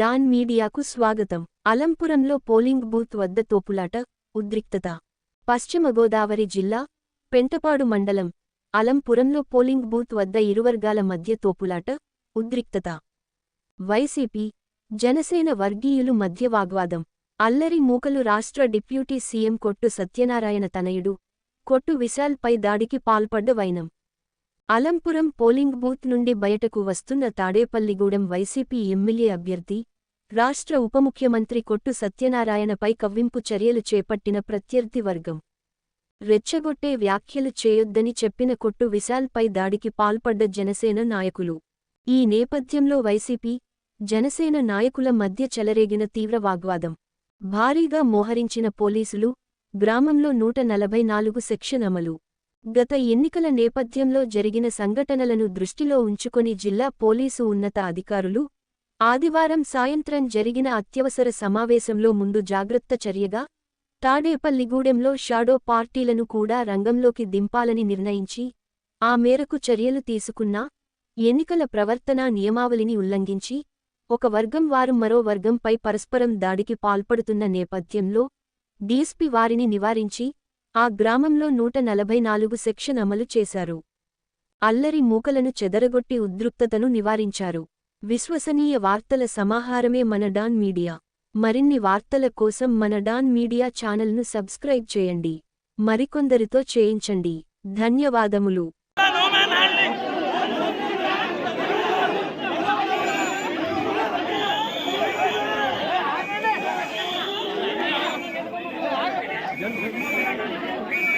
Don మీడియాకు స్వాగతం. అలంపురంలో polling booth వద్ద తోపులాట ఉద్రిక్తత. పశ్చిమ గోదావరి జిల్లా పెంటపాడు మండలం అలంపురంలో పోలింగ్ బూత్ వద్ద ఇరువర్గాల మధ్య తోపులాట ఉద్రిక్తత. వైసీపీ జనసేన వర్గీయులు మధ్య వాగ్వాదం. అల్లరి మూకలు రాష్ట్ర డిప్యూటీ సీఎం కొట్టు సత్యనారాయణ తనయుడు. కొట్టు విశాల్పై దాడికి పాల్పడ్డ వైనం. అలంపురం పోలింగ్ బూత్ నుండి బయటకు వస్తున్న తాడేపల్లిగూడెం వైసీపీ ఎమ్మెల్యే అభ్యర్థి రాష్ట్ర ఉప ముఖ్యమంత్రి కొట్టు సత్యనారాయణపై కవ్వింపు చర్యలు చేపట్టిన ప్రత్యర్థి వర్గం. రెచ్చగొట్టే వ్యాఖ్యలు చేయొద్దని చెప్పిన కొట్టు విశాల్పై దాడికి పాల్పడ్డ జనసేన నాయకులు. ఈ నేపథ్యంలో వైసీపీ జనసేన నాయకుల మధ్య చెలరేగిన తీవ్ర వాగ్వాదం. భారీగా మోహరించిన పోలీసులు గ్రామంలో నూట నలభై నాలుగు సెక్షన్ అమలు. గత ఎన్నికల నేపథ్యంలో జరిగిన సంఘటనలను దృష్టిలో ఉంచుకొని జిల్లా పోలీసు ఉన్నత అధికారులు ఆదివారం సాయంత్రం జరిగిన అత్యవసర సమావేశంలో ముందు జాగ్రత్త చర్యగా తాడేపల్లిగూడెంలో షాడో పార్టీలను కూడా రంగంలోకి దింపాలని నిర్ణయించి ఆ మేరకు చర్యలు తీసుకున్నా ఎన్నికల ప్రవర్తనా నియమావళిని ఉల్లంఘించి ఒక వర్గం వారు మరో వర్గంపై పరస్పరం దాడికి పాల్పడుతున్న నేపథ్యంలో డీఎస్పీ వారిని నివారించి ఆ గ్రామంలో నూట నలభై నాలుగు సెక్షన్ అమలు చేశారు. అల్లరి మూకలను చెదరగొట్టి ఉద్రిక్తతను నివారించారు. విశ్వసనీయ వార్తల సమాహారమే మన డాన్ మీడియా. మరిన్ని వార్తల కోసం మన డాన్ మీడియా ఛానల్ను సబ్స్క్రైబ్ చేయండి. మరికొందరితో చేయించండి. ధన్యవాదములు. जन